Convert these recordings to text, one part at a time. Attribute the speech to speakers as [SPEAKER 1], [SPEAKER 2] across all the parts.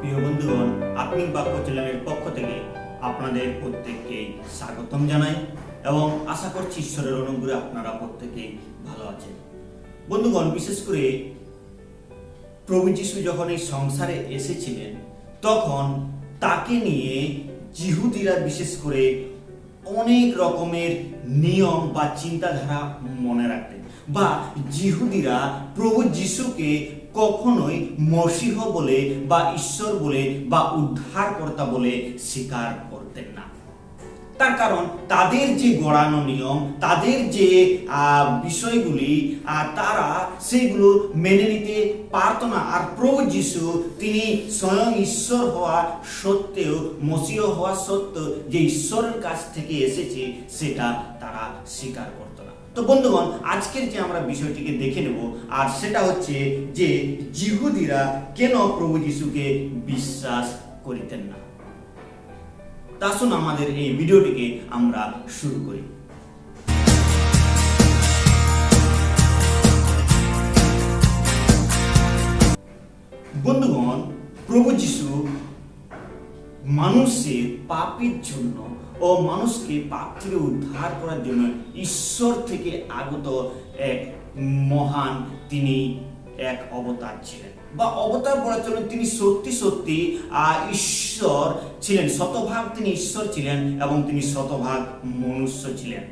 [SPEAKER 1] প্রিয় বন্ধুগণ আত্মিক বাক্য চ্যানেলের পক্ষ থেকে আপনাদের প্রত্যেককে স্বাগতম জানাই এবং আশা করছি ঈশ্বরের অনুগ্রহে আপনারা প্রত্যেকে ভালো আছেন। বন্ধুগণ, বিশেষ করে প্রভু যিশু যখন এই সংসারে এসেছিলেন, তখন তাকে নিয়ে জিহুদিরা বিশেষ করে অনেক রকমের নিয়ম বা চিন্তাধারা মনে রাখতেন বা জিহুদিরা প্রভু যিশুকে কখনোই মসিহ বলে বা ঈশ্বর বলে বা উদ্ধারকর্তা বলে স্বীকার তার কারণ তাদের যে গড়ানো নিয়ম, তাদের যে বিষয়গুলি তারা সেগুলো মেনে নিতে পারতো না। আর প্রভু যিশু, তিনি স্বয়ং ঈশ্বর হওয়া সত্ত্বেও, মসীয় হওয়া সত্ত্বেও যে ঈশ্বরের কাছ থেকে এসেছে, সেটা তারা স্বীকার করতো না। তো বন্ধুগণ, আজকের যে আমরা বিষয়টিকে দেখে নেব, আর সেটা হচ্ছে যে জিহুদিরা কেন প্রভু যিশুকে বিশ্বাস করিতেন না? তা আসুন আমাদের এই ভিডিওটিকে আমরা শুরু করি। বন্ধুগণ, প্রভু যিশু মানুষের পাপের জন্য ও মানুষকে পাপ থেকে উদ্ধার করার জন্য ঈশ্বর থেকে আগত এক মহান তিনি এক অবতার ছিলেন। বা অবতার বলার জন্য তিনি সত্যি সত্যি ঈশ্বর ছিলেন। শতভাগ তিনি ঈশ্বর ছিলেন এবং তিনি শতভাগ মনুষ্য ছিলেন।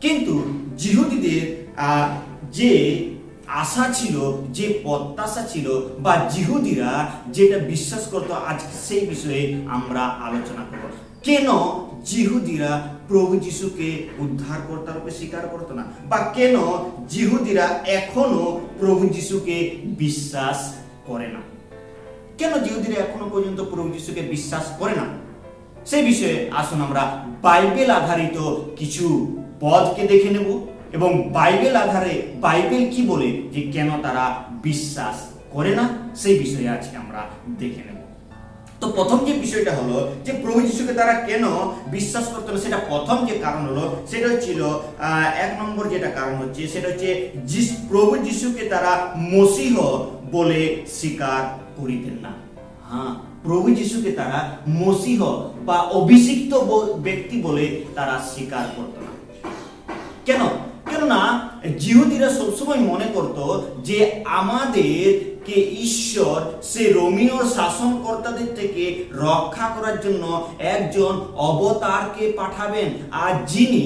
[SPEAKER 1] কিন্তু জিহুদিদের যে আশা ছিল, যে প্রত্যাশা ছিল বা জিহুদিরা যেটা বিশ্বাস করত, আজ সেই বিষয়ে আমরা আলোচনা করব। কেন জিহুদিরা প্রভু যিশুকে উদ্ধারকর্তা রূপে স্বীকার করতো না। বা কেন জিহুদিরা এখনও প্রভু যিশুকে বিশ্বাস করে না? কেন জিহুদিরা এখনও পর্যন্ত প্রভু যিশুকে বিশ্বাস করে না? সেই বিষয়ে আসুন আমরা বাইবেল আধারিত কিছু পদকে দেখে নেব এবং বাইবেল আধারে বাইবেল কি বলে যে কেন তারা বিশ্বাস করে না, সেই বিষয়ে আজকে আমরা দেখে নেব। তো প্রথম যে বিষয়টা হলো যে প্রভু যিশুকে তারা কেন বিশ্বাস করতো না সেটা প্রথম যে কারণ হলো সেটা আহ, এক নম্বর যেটা কারণ হচ্ছে সেটা হচ্ছে প্রভু যিশুকে তারা মসিহ বলে স্বীকার করিতেন না। হ্যাঁ প্রভু যিশুকে তারা মসিহ বা অভিষিক্ত ব্যক্তি বলে তারা স্বীকার করতো না। কেন? কেননা জিহুদিরা সবসময় মনে করত যে আমাদেরকে ঈশ্বর, সে রোমিওর শাসনকর্তাদের থেকে রক্ষা করার জন্য একজন অবতারকে পাঠাবেন। আর যিনি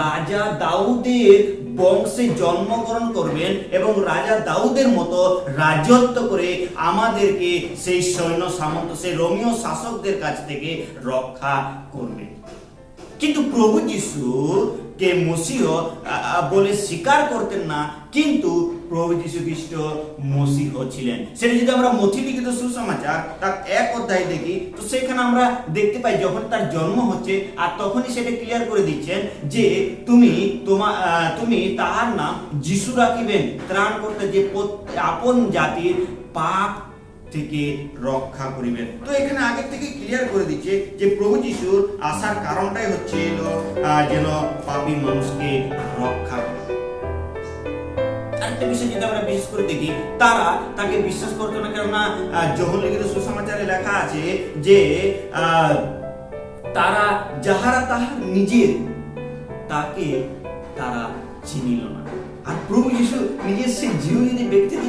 [SPEAKER 1] রাজা দাউদের বংশে জন্মগ্রহণ করবেন এবং রাজা দাউদের মতো রাজত্ব করে আমাদেরকে সেই সৈন্য সামন্ত, সেই রোমিও শাসকদের কাছ থেকে রক্ষা করবেন। কিন্তু প্রভু যিশু কে মসিহ বলে স্বীকার করতেন না কিন্তু প্রভু যিশু খ্রিস্ট মসিহ ছিলেন। সেটা যদি আমরা মথি লিখিত সুসমাচার তার এক অধ্যায় দেখি তো সেখানে আমরা দেখতে পাই যখন তার জন্ম হচ্ছে আর তখনই সেটা ক্লিয়ার করে দিচ্ছেন যে তুমি আহ, তুমি তাহার নাম যিশু রাখিবেন ত্রাণ করতে যে আপন জাতির পাপ থেকে রক্ষা করিবেন। তো এখানে আগে থেকে ক্লিয়ার করে দিচ্ছে যে প্রভু যিশুর আসার কারণটাই হচ্ছে যেন পাপী মানুষকে রক্ষা করে। বিষয় যদি আমরা বিশেষ করে দেখি, তারা তাকে বিশ্বাস করতো না, কেননা যখন লিখিত সুসমাচারে লেখা আছে যে তারা যাহারা তাহার নিজের, তাকে তারা চিনিল না। আর প্রভু যিশু নিজের সেই জীবনী ব্যক্তিদের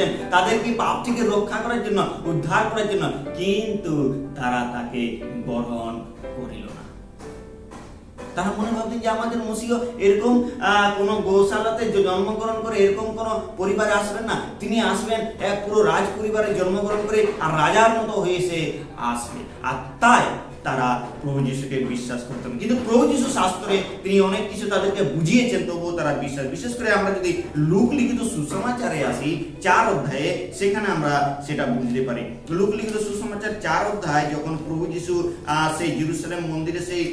[SPEAKER 1] এসেছিলেন তাদেরকে পাপ থেকে রক্ষা করার জন্য, উদ্ধার করার জন্য। কিন্তু তারা তাকে গ্রহণ করিল না। তারা মনে ভাবতেন যে আমাদের মসিহ এরকম কোনো গৌশালাতে জন্মগ্রহণ করে এরকম কোনো পরিবারে আসবেন না। তিনি আসবেন, এক পুরো রাজ পরিবারে জন্মগ্রহণ করে আর রাজার মতো হয়ে সে আসবে। আর তাই তারা প্রভু যিশুকে বিশ্বাস করতেন কিন্তু প্রভু যিশু শাস্ত্রে তিনি অনেক কিছু তাদেরকে বুঝিয়েছেন, তবুও তারা বিশ্বাস। বিশেষ করে আমরা যদি লুক লিখিত সুসমাচারে আসি, চার অধ্যায়ে, সেখানে আমরা সেটা বুঝতে পারি। লুক লিখিত সুসমাচার চার অধ্যায়, যখন প্রভু যিশু সেই জেরুসালেম মন্দিরে সেই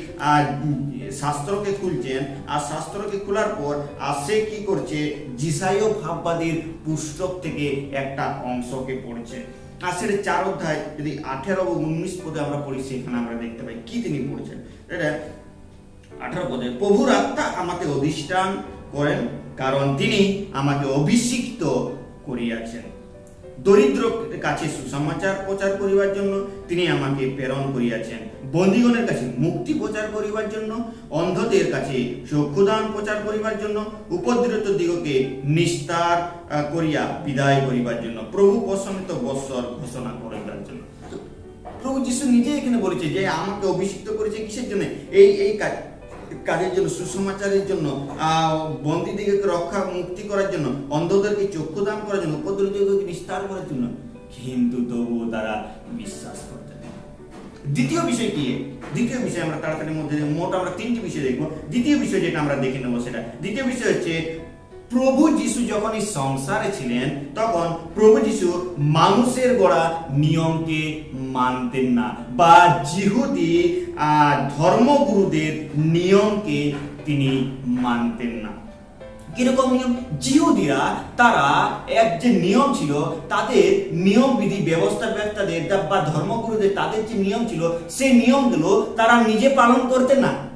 [SPEAKER 1] শাস্ত্রকে খুলছেন আর শাস্ত্রকে খোলার পর আর সে কি করছে? জিসাইও ভাববাদীর পুস্তক থেকে একটা অংশকে পড়ছে। আর সেটা চার অধ্যায়, যদি আঠেরো ও উনিশ পদে আমরা পড়ি, সেখানে আমরা দেখতে পাই, কি তিনি পড়ছেন। আঠারো পদে প্রভুর আত্মা আমাকে অধিষ্ঠান করেন, কারণ তিনি আমাকে অভিষিক্ত করিয়াছেন। দরিদ্র কাছে সুসমাচার প্রচার করিবার জন্য তিনি আমাকে প্রেরণ করিয়াছেন। বন্দীগণের কাছে মুক্তি প্রচার করিবার জন্য, অন্ধদের কাছে চক্ষুদান প্রচার করিবার জন্য, উপদ্রুত দিগকে নিস্তার করিয়া বিদায় করিবার জন্য, প্রভু প্রশমিত বৎসর ঘোষণা করিবার জন্য। প্রভু যিশু নিজে এখানে বলেছে যে আমাকে অভিষিক্ত করেছে কিসের জন্য? এই এই কাজ, কাজের জন্য, সুসমাচারের জন্য বন্দীদিকে রক্ষা, মুক্তি করার জন্য, অন্ধদেরকে চক্ষু দান করার জন্য, উপদ্রবকে বিস্তার করার জন্য। কিন্তু তবুও তারা বিশ্বাস করতে দ্বিতীয় বিষয় কি? দ্বিতীয় বিষয় আমরা তাড়াতাড়ির মধ্যে মোট আমরা তিনটি বিষয় দেখব। দ্বিতীয় বিষয় যেটা আমরা দেখে নেব সেটা। দ্বিতীয় বিষয় হচ্ছে প্রভু যিশু যখন এই সংসারে ছিলেন, তখন প্রভু যিশু মানুষের গড়া নিয়মকে মানতেন না বা জিহুদি ধর্মগুরুদের নিয়মকে তিনি মানতেন না। কীরকম নিয়ম? জিহুদিরা তারা এক যে নিয়ম ছিল, তাদের নিয়ম বিধি, ব্যবস্থা ব্যক্তাদের বা ধর্মগুরুদের, তাদের যে নিয়ম ছিল, সেই নিয়মগুলো তারা নিজে পালন করতেন না।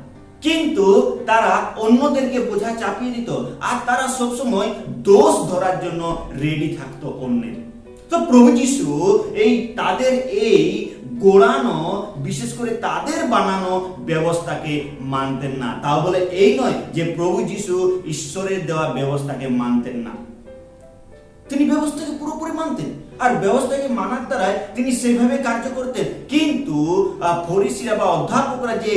[SPEAKER 1] কিন্তু তারা অন্যদেরকে বোঝা চাপিয়ে দিত। আর তারা সবসময় দোষ ধরার জন্য রেডি থাকতো অন্যের। তো প্রভু যিশু এই তাদের এই গোড়ানো, বিশেষ করে তাদের বানানো ব্যবস্থাকে মানতেন না। তাও বলে এই নয় যে প্রভু যিশু ঈশ্বরের দেওয়া ব্যবস্থাকে মানতেন না। তিনি ব্যবস্থাকে পুরোপুরি মানতেন। আর ব্যবস্থাকে মানার দ্বারাই তিনি সেভাবে কার্য করতেন। কিন্তু ফরিসিরা বা অধ্যাপকরা যে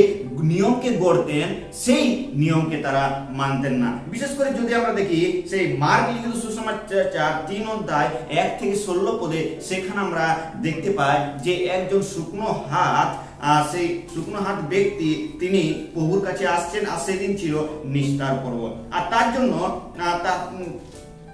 [SPEAKER 1] নিয়মকে গড়তেন, সেই নিয়মকে তারা মানতেন না। বিশেষ করে যদি আমরা দেখি, সেই মার্ক লিখিত সুসমাচার তিন অধ্যায় এক থেকে ষোলো পদে সেখানে আমরা দেখতে পাই যে একজন শুকনো হাত সেই শুকনো হাত ব্যক্তি তিনি প্রভুর কাছে আসছেন, আর সেদিন ছিল নিস্তার পর্ব। আর তার জন্য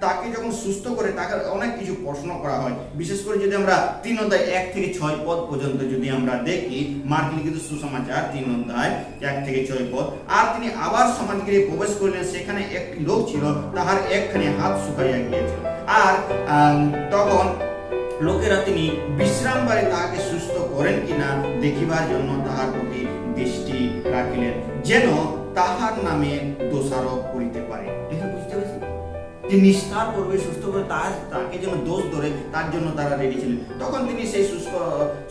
[SPEAKER 1] তাকে যখন সুস্থ করে তাকে অনেক কিছু প্রশ্ন করা হয়। বিশেষ করে যদি আমরা তিন অধ্যায় এক থেকে ছয় পদ পর্যন্ত যদি আমরা দেখি মার্ক লিখিত সুসমাচার তিন অধ্যায় এক থেকে ছয় পদ। আর তিনি আবার সমাজগৃহে প্রবেশ করলেন, সেখানে একটি লোক ছিল, তাহার একখানি হাত শুকাইয়া গিয়েছিল। আর তখন লোকেরা তিনি বিশ্রাম বাড়ি তাহাকে সুস্থ করেন কিনা দেখিবার জন্য তাহার প্রতি দৃষ্টি রাখিলেন, যেন তাহার নামে দোষারোপ করিতে পারে। যে নিস্তার করবে সুস্থ করে তার, তাকে যেন দোষ ধরে, তার জন্য তারা রেডি ছিলেন। তখন তিনি সেই শুষ্ক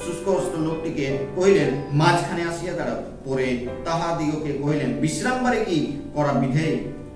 [SPEAKER 1] শুষ্ক হস্ত লোকটিকে কহিলেন, মাঝখানে আসিয়া তারা পরে তাহাদিগকে কহিলেন, বিশ্রাম বারে কি করা বিধে?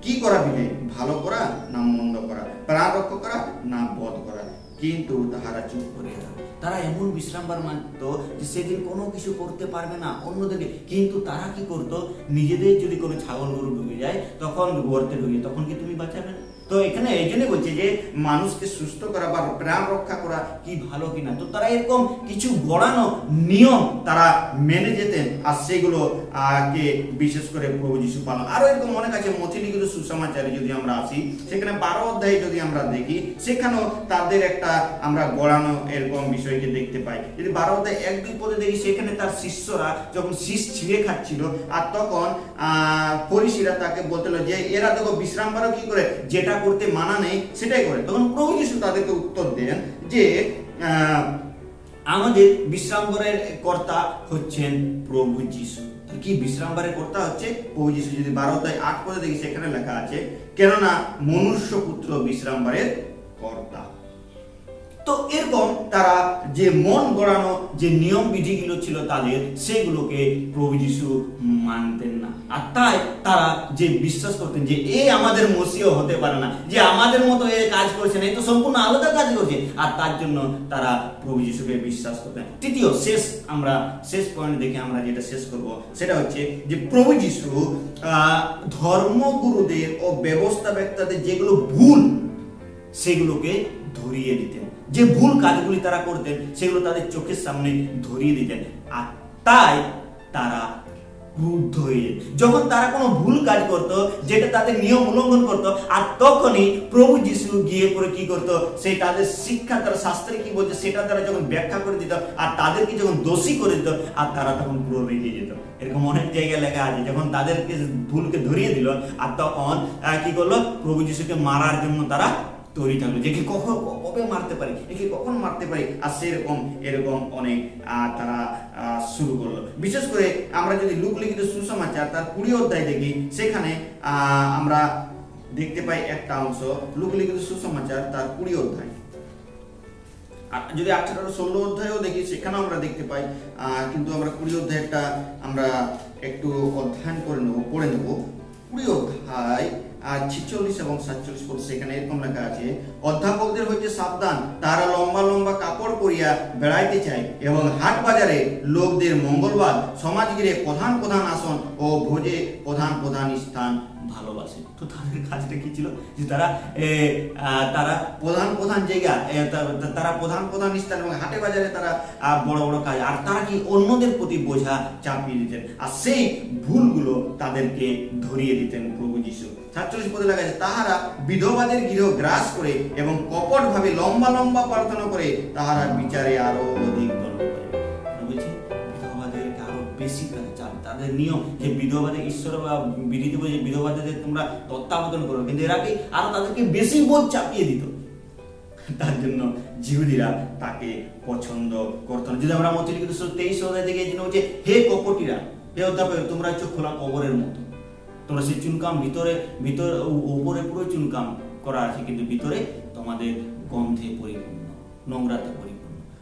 [SPEAKER 1] কি করা বিধে? ভালো করা না মন্দ করা? প্রাণ রক্ষা করা না বধ করা? কিন্তু তাহারা চুপ করিয়া। তারা এমন বিশ্রামবার মানত যে সেদিন কোনো কিছু করতে পারবে না অন্যদিকে কিন্তু তারা কি করতো? নিজেদের যদি কোনো ছাগল গরু ঢুকে যায়, তখন গর্তে ঢুকে তখন কি তুমি বাঁচাবে? না তো এখানে এই জন্য বলছে যে মানুষকে সুস্থ করা বা প্রাণ রক্ষা করা কি ভালো কিনা তো তারা এরকম কিছু গড়ানো নিয়ম তারা মেনে যেতেন আর সেগুলো কে বিশেষ করে প্রভু যিশু পালন। আরও এরকম অনেক আছে, মথিলিখিত সুসমাচারে যদি আমরা আসি, সেখানে বারো অধ্যায়ে যদি আমরা দেখি, সেখানেও তাদের একটা আমরা গড়ানো এরকম বিষয়কে দেখতে পাই। যদি বারো অধ্যায় এক, দুই পদে দেখি, সেখানে তার শিষ্যরা যখন শীষ ছিঁড়ে খাচ্ছিল, আর তখন ফরিসিরা তাকে বলতেল যে, এরা দেখো বিশ্রাম কি করে? যেটা করতে মানা নেই, সেটাই করে তখন প্রভু যিশু তাদেরকে উত্তর দেন যে আমাদের বিশ্রামবারের কর্তা হচ্ছেন প্রভু যিশু। কি বিশ্রামবারের কর্তা হচ্ছে? প্রভু যিশু যদি বারো তাই আট পদে দেখি, সেখানে লেখা আছে, কেননা মনুষ্য পুত্র বিশ্রামবারের কর্তা। তো এরকম তারা যে মন গড়ানো যে নিয়ম বিধিগুলো ছিল তাদের, সেগুলোকে প্রভু যিশু মানতেন না। আর তাই তারা যে বিশ্বাস করতেন যে এ আমাদের মসিও হতে পারে না, যে আমাদের মতো এ কাজ করছে না এ তো সম্পূর্ণ আলাদা কাজ করছে আর তার জন্য তারা প্রভু যিশুকে বিশ্বাস করতেন। তৃতীয়, শেষ আমরা, শেষ পয়েন্ট দেখে আমরা যেটা শেষ করব, সেটা হচ্ছে যে প্রভু যিশু ধর্মগুরুদের ও ব্যবস্থা ব্যক্তাদের যেগুলো ভুল, সেগুলোকে ধরিয়ে দিতেন। যে ভুল কাজগুলি তারা করতেন, সেগুলো তাদের চোখের সামনে ধরিয়ে দিতেন। আর তাই তারা ক্রুদ্ধ হয়ে যখন তারা কোনো ভুল কাজ করত, যেটা তাদের নিয়ম উল্লঙ্ঘন করত, আর তখনই প্রভু যিশু গিয়ে পরে কি করত? সেই তাদের শিক্ষা, তারা শাস্ত্রে কি বলছে, সেটা তারা যখন ব্যাখ্যা করে দিত, আর তাদেরকে যখন দোষী করে দিত, আর তারা তখন পুরো রেগে যেত। এরকম অনেক জায়গায় লেখা আছে, যখন তাদেরকে ভুলকে ধরিয়ে দিল, আর তখন কি করল? প্রভু যিশুকে মারার জন্য তারা তৈরি থাকল। যে কখন কবে মারতে পারি একে কখন মারতে পারি? আর সেরকম, এরকম অনেক তারা শুরু করল। বিশেষ করে আমরা যদি লুক লিখিত সুসমাচার তার কুড়ি অধ্যায় দেখি, সেখানে আমরা দেখতে পাই একটা অংশ, লুক লিখিত সুসমাচার তার কুড়ি অধ্যায়। যদি আঠারো ষোলো অধ্যায়ও দেখি, সেখানেও আমরা দেখতে পাই কিন্তু আমরা কুড়ি অধ্যায়টা আমরা একটু অধ্যয়ন করে নেব, পড়ে নেব। কুড়ি অধ্যায় ছিচল্লিশ এবং সাতচল্লিশ পদ সেখানে এরকম লেখা আছে, অধ্যাপকদের হইতে সাবধান, তারা লম্বা লম্বা কাপড় পরিয়া বেড়াইতে চায় এবং হাট বাজারে লোকদের মঙ্গলবার সমাজগিরে প্রধান প্রধান আসন ও ভোজে প্রধান প্রধান স্থান ভালোবাসে। তো তাদের কাজটা কি ছিল? যে তারা তারা প্রধান প্রধান জায়গা তারা প্রধান প্রধান স্থান এবং হাটে বাজারে তারা বড় বড় কাজ, আর তারা কি অন্যদের প্রতি বোঝা চাপিয়ে দিতেন? আর সেই ভুলগুলো তাদেরকে ধরিয়ে দিতেন প্রভু। সাতচল্লিশ পদে লেখা আছে তাহারা বিধবাদের গৃহ গ্রাস করে এবং কপট ভাবে লম্বা লম্বা প্রার্থনা করে, তাহারা বিচারে আরও অধিক মানে তাদের নিয়ম যে বিধবাদের ঈশ্বর বা বিধবাদের তোমরা তত্ত্বাবধান করো। কিন্তু এরা কি আরও তাদেরকে বেশি বোধ চাপিয়ে দিত। তার জন্য জিহুদিরা তাকে পছন্দ করতো না। যদি আমরা মতিলিখিত তেইশ অধ্যায় থেকে হে কপটিরা, হে অধ্যাপক, তোমরা হচ্ছে খোলা কবরের মতো। তোমরা সেই চুনকাম, ভিতরে ভিতরে উপরে পুরো চুনকাম করা আছে, কিন্তু ভিতরে তোমাদের গন্ধে পরিপূর্ণ, নোংরাতে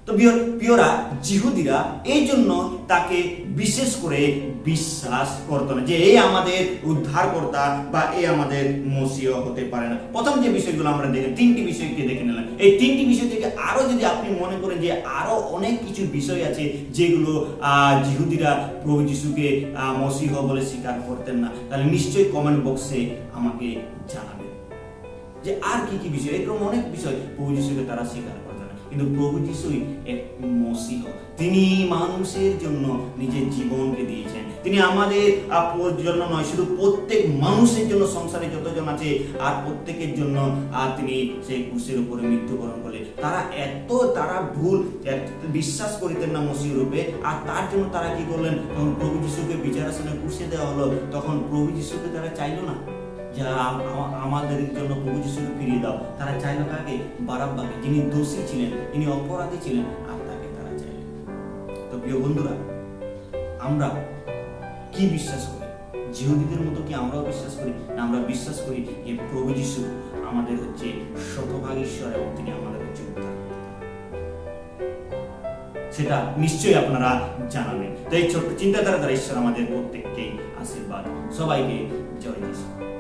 [SPEAKER 1] তো প্রিয় প্রিয়রা, জিহুদিরা এই জন্য তাকে বিশেষ করে বিশ্বাস করতো না যে এই আমাদের উদ্ধারকর্তা বা এই আমাদের মসিও হতে পারে না। প্রথম যে বিষয়গুলো আমরা দেখে তিনটি বিষয়কে দেখে নিলাম। এই তিনটি বিষয় থেকে আরও যদি আপনি মনে করেন যে আরও অনেক কিছু বিষয় আছে যেগুলো জিহুদিরা প্রভু যিশুকে মসিহ বলে স্বীকার করতেন না, তাহলে নিশ্চয়ই কমেন্ট বক্সে আমাকে জানাবেন যে আর কি কি বিষয়? এরকম অনেক বিষয় প্রভু যিশুকে তারা স্বীকার করতে না কিন্তু প্রভু যিশুই এক মসিহ। তিনি মানুষের জন্য নিজের জীবনকে দিয়েছেন। তিনি আমাদের জন্য নয়, শুধু প্রত্যেক মানুষের জন্য সংসারে যতজন আছে, আর প্রত্যেকের জন্য আর তিনি সেই ক্রুশের উপরে মৃত্যুবরণ করলে। তারা এত, তারা ভুল বিশ্বাস করিতেন না মসিহ রূপে। আর তার জন্য তারা কি করলেন? তখন প্রভু যিশুকে বিচারাসনে ক্রুশে দেওয়া হলো। তখন প্রভু যিশুকে তারা চাইলো না। যা আম- আম- আমাদের জন্য প্রভু যিশুকে ফিরিয়ে দাও, তারা চাইলো কাকে? বারাব্বাকে, যিনি দোষী ছিলেন, যিনি অপরাধী ছিলেন আর তাকে তারা চাইলেন তো প্রিয় বন্ধুরা, আমরা কি বিশ্বাস করি? জিহুদিদের মতো কি আমরাও বিশ্বাস করি? না, আমরা বিশ্বাস করি যে প্রভু যিশু আমাদের হচ্ছে শতভাগ ঈশ্বর এবং তিনি আমাদের হচ্ছে উদ্ধার সেটা নিশ্চয়ই আপনারা জানাবেন। তো এই ছোট্ট চিন্তাধারা দ্বারা ঈশ্বর আমাদের প্রত্যেককে আশীর্বাদ সবাইকে জয় যিশু।